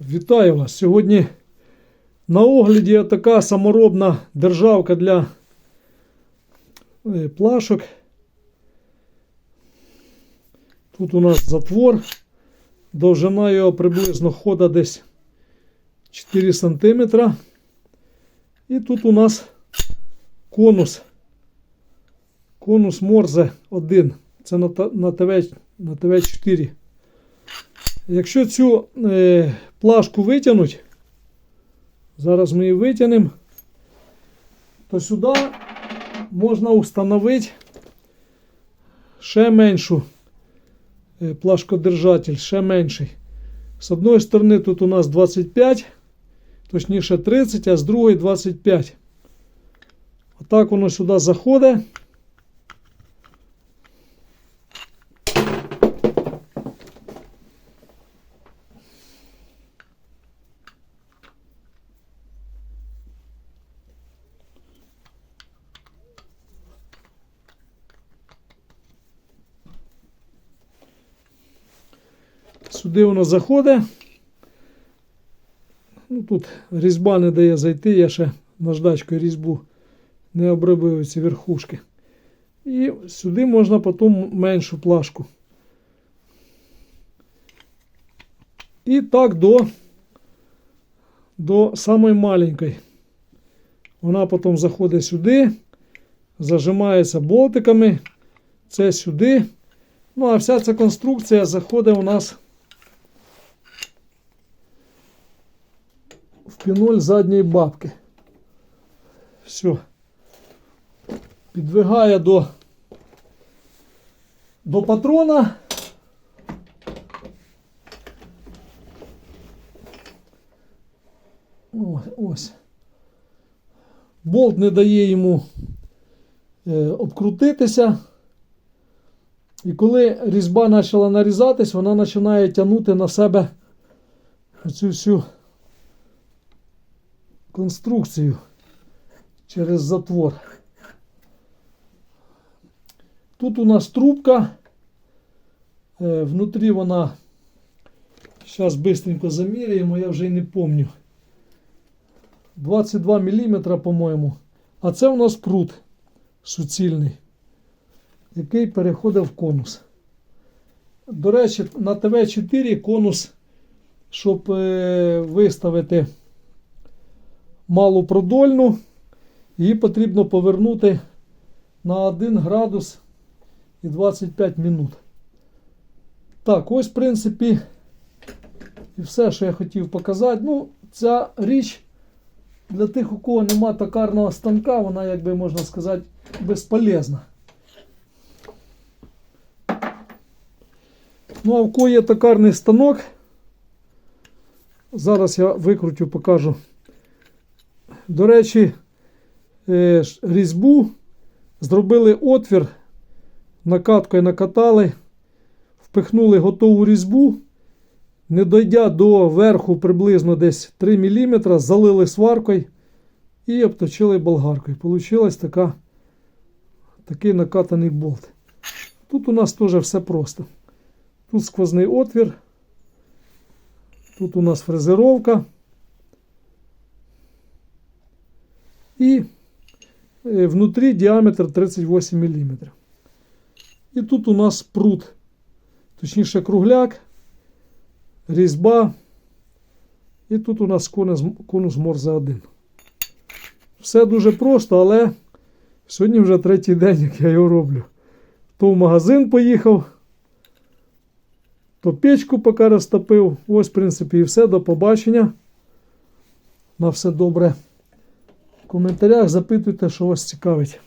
Вітаю вас! Сьогодні на огляді така саморобна державка для е, плашок. Тут у нас затвор. Довжина його приблизно хода десь 4 см. І тут у нас конус. Конус Морзе 1. Це на, ТВ, на ТВ4. Якщо цю е, плашку витягнуть, зараз ми її витягнемо, то сюди можна встановити ще меншу е, плашкодержатель, ще менший. З одної сторони тут у нас 25, точніше 30, а з другої 25. Отак воно сюди заходить. Сюди воно заходить. Ну, тут різьба не дає зайти, я ще наждачкою різьбу не обробив ці верхушки. І сюди можна потім меншу плашку. І так до, до самої маленької. Вона потім заходить сюди, зажимається болтиками. Це сюди. Ну, а вся ця конструкція заходить у нас в піноль задньої бабки. Все. Підвигає до, до патрона. Ось, ось. Болт не дає йому е, обкрутитися. І коли різьба почала нарізатись, вона починає тягнути на себе цю всю конструкцію через затвор. Тут у нас трубка. Е, внутрі вона. Зараз быстренько заміряємо, я вже й не помню. 22 мм, по-моєму. А це у нас прут суцільний, який переходить в конус. До речі, на ТВ4 конус, щоб е, виставити малу продольну, її потрібно повернути на 1 градус і 25 минут. Так, ось, в принципі, і все, що я хотів показати. Ну, ця річ для тих, у кого нема токарного станка, вона, як би можна сказати, безполезна. Ну, а в кого є токарний станок, зараз я викрутю, покажу. До речі, е, різьбу зробили отвір, накаткою накатали, впихнули готову різьбу, не дойдя до верху приблизно десь 3 мм, залили сваркою і обточили болгаркою. Получилась така, такий накатаний болт. Тут у нас теж все просто. Тут сквозний отвір, тут у нас фрезеровка. І е, внутрі діаметр 38 мм. І тут у нас прут, точніше кругляк, різьба. І тут у нас конус, конус Морзе 1. Все дуже просто, але сьогодні вже третій день, як я його роблю. То в магазин поїхав, то печку поки розтопив. Ось, в принципі, і все. До побачення. На все добре. Коментарях запитуйте, що вас цікавить.